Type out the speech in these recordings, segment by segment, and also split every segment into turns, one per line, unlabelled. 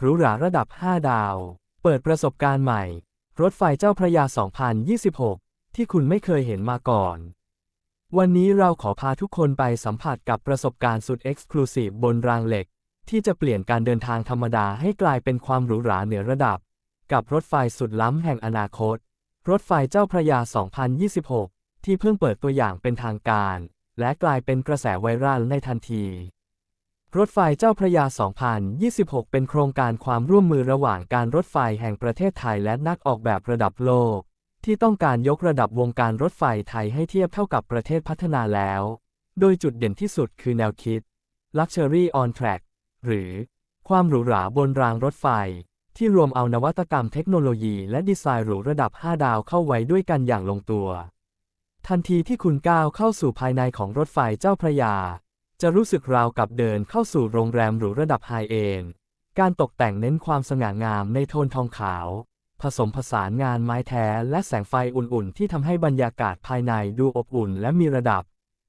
หรูหราระดับ 5 ดาว เปิดประสบการณ์ใหม่ รถไฟเจ้าพระยา 2026 ที่คุณไม่เคยเห็นมาก่อน วันนี้เราขอพาทุกคนไปสัมผัสกับประสบการณ์สุดเอ็กซ์คลูซีฟบนรางเหล็ก ที่จะเปลี่ยนการเดินทางธรรมดาให้กลายเป็นความหรูหราเหนือระดับ กับรถไฟสุดล้ำแห่งอนาคต รถไฟเจ้าพระยา 2026 ที่เพิ่งเปิดตัวอย่างเป็นทางการ และกลายเป็นกระแสไวรัลในทันที รถไฟเจ้าพระยา 2026 เป็นโครงการความร่วมมือระหว่างการรถไฟแห่งประเทศไทยและนักออกแบบระดับโลก ที่ต้องการยกระดับวงการรถไฟไทยให้เทียบเท่ากับประเทศพัฒนาแล้ว โดยจุดเด่นที่สุดคือแนวคิด Luxury on Track หรือ ความหรูหราบนรางรถไฟ ที่รวมเอานวัตกรรมเทคโนโลยีและดีไซน์หรูระดับ 5 ดาวเข้าไว้ด้วยกันอย่างลงตัว ทันทีที่คุณก้าวเข้าสู่ภายในของรถไฟเจ้าพระยา จะรู้สึกราวกับเดินเข้าสู่โรงแรมหรูระดับไฮเอนด์การตกแต่งเน้นความสง่างามในโทนทองขาว ผสมผสานงานไม้แท้และแสงไฟอุ่นๆ ที่ทำให้บรรยากาศภายในดูอบอุ่นและมีระดับ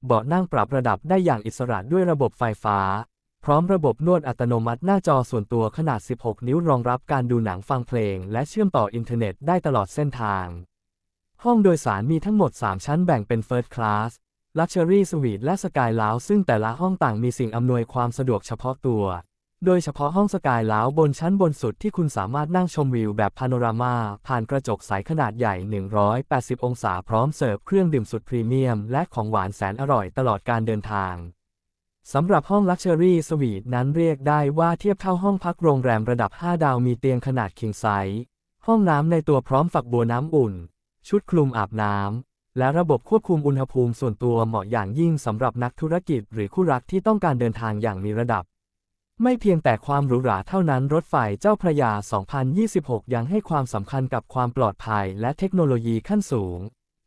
เบาะนั่งปรับระดับได้อย่างอิสระด้วยระบบไฟฟ้า พร้อมระบบนวดอัตโนมัติหน้าจอส่วนตัวขนาด 16 นิ้วรองรับการดูหนังฟังเพลง และเชื่อมต่ออินเทอร์เน็ตได้ตลอดเส้นทาง ห้องโดยสารมีทั้งหมด 3 ชั้นแบ่งเป็น First Class Luxury Suite และ Sky Lounge ซึ่งแต่ละห้องต่างมีสิ่งอำนวยความสะดวกเฉพาะตัว โดยเฉพาะห้อง Sky Lounge บนชั้นบนสุดที่คุณสามารถนั่งชมวิวแบบพาโนรามา ผ่านกระจกใสขนาดใหญ่ 180 องศาพร้อมเสิร์ฟเครื่องดื่มสุดพรีเมียม และของหวานแสนอร่อยตลอดการเดินทางสำหรับห้อง Luxury Suite นั้นเรียกได้ว่าเทียบเท่าห้องพักโรงแรมระดับ 5 ดาวมีเตียงขนาด King Size ห้องน้ำในตัวพร้อมฝักบัวน้ำอุ่น ชุดคลุมอาบน้ำ และระบบควบคุมอุณหภูมิส่วนตัวเหมาะอย่างยิ่งสำหรับนักธุรกิจหรือคู่รักที่ต้องการเดินทางอย่างมีระดับ ไม่เพียงแต่ความหรูหราเท่านั้นรถไฟเจ้าพระยา 2026 ยังให้ความสำคัญกับความปลอดภัยและเทคโนโลยีขั้นสูง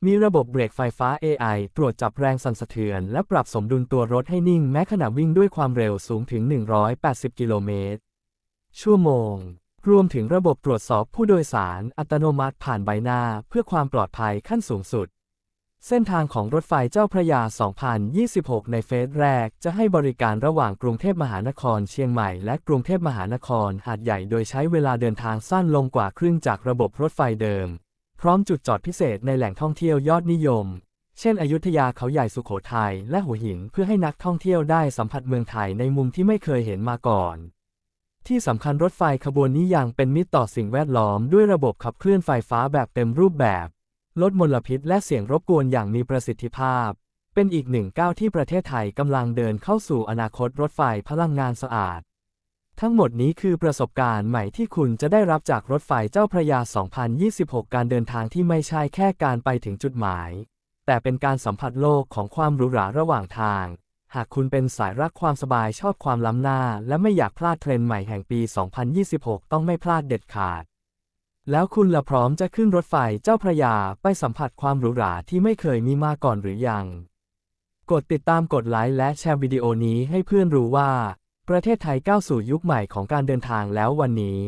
มีระบบเบรกไฟฟ้า AI ตรวจจับแรงสั่นสะเทือน และปรับสมดุลตัวรถให้นิ่งแม้ขณะวิ่งด้วยความเร็วสูงถึง 180 กิโลเมตร ชั่วโมงรวมถึงระบบตรวจสอบผู้โดยสารอัตโนมัติผ่านใบหน้าเพื่อความปลอดภัยขั้นสูงสุด เส้นทางของรถไฟเจ้าพระยา 2026 ในเฟสแรก จะให้บริการระหว่างกรุงเทพมหานครเชียงใหม่และกรุงเทพมหานครหาดใหญ่โดยใช้เวลาเดินทางสั้นลงกว่าครึ่งจากระบบรถไฟเดิม พร้อมจุดจอดพิเศษในแหล่งท่องเที่ยวยอดนิยม เช่นอยุธยาเขาใหญ่สุโขทัยและหัวหินเพื่อให้นักท่องเที่ยวได้สัมผัสเมืองไทยในมุมที่ไม่เคยเห็นมาก่อน ที่สำคัญรถไฟขบวนนี้ยังเป็นมิตรต่อสิ่งแวดล้อมด้วยระบบขับเคลื่อนไฟฟ้าแบบเต็มรูปแบบ ลดมลพิษและเสียงรบกวนอย่างมีประสิทธิภาพ เป็นอีกหนึ่งก้าวที่ประเทศไทยกำลังเดินเข้าสู่อนาคตรถไฟพลังงานสะอาด ทั้งหมดนี้คือประสบการณ์ใหม่ที่คุณจะได้รับจากรถไฟเจ้าพระยา 2026 การเดินทางที่ไม่ใช่แค่การไปถึงจุดหมาย แต่เป็นการสัมผัสโลกของความหรูหราระหว่างทาง หากคุณเป็นสายรักความสบายชอบความล้ำหน้า และไม่อยากพลาดเทรนด์ใหม่แห่งปี 2026 ต้องไม่พลาดเด็ดขาด แล้วคุณละพร้อมจะขึ้นรถไฟเจ้าพระยาไปสัมผัสความหรูหราที่ไม่เคยมีมาก่อนหรือยัง กดติดตามกดไลค์และแชร์วิดีโอนี้ให้เพื่อนรู้ว่า ประเทศไทยก้าวสู่ยุคใหม่ของการเดินทางแล้ววันนี้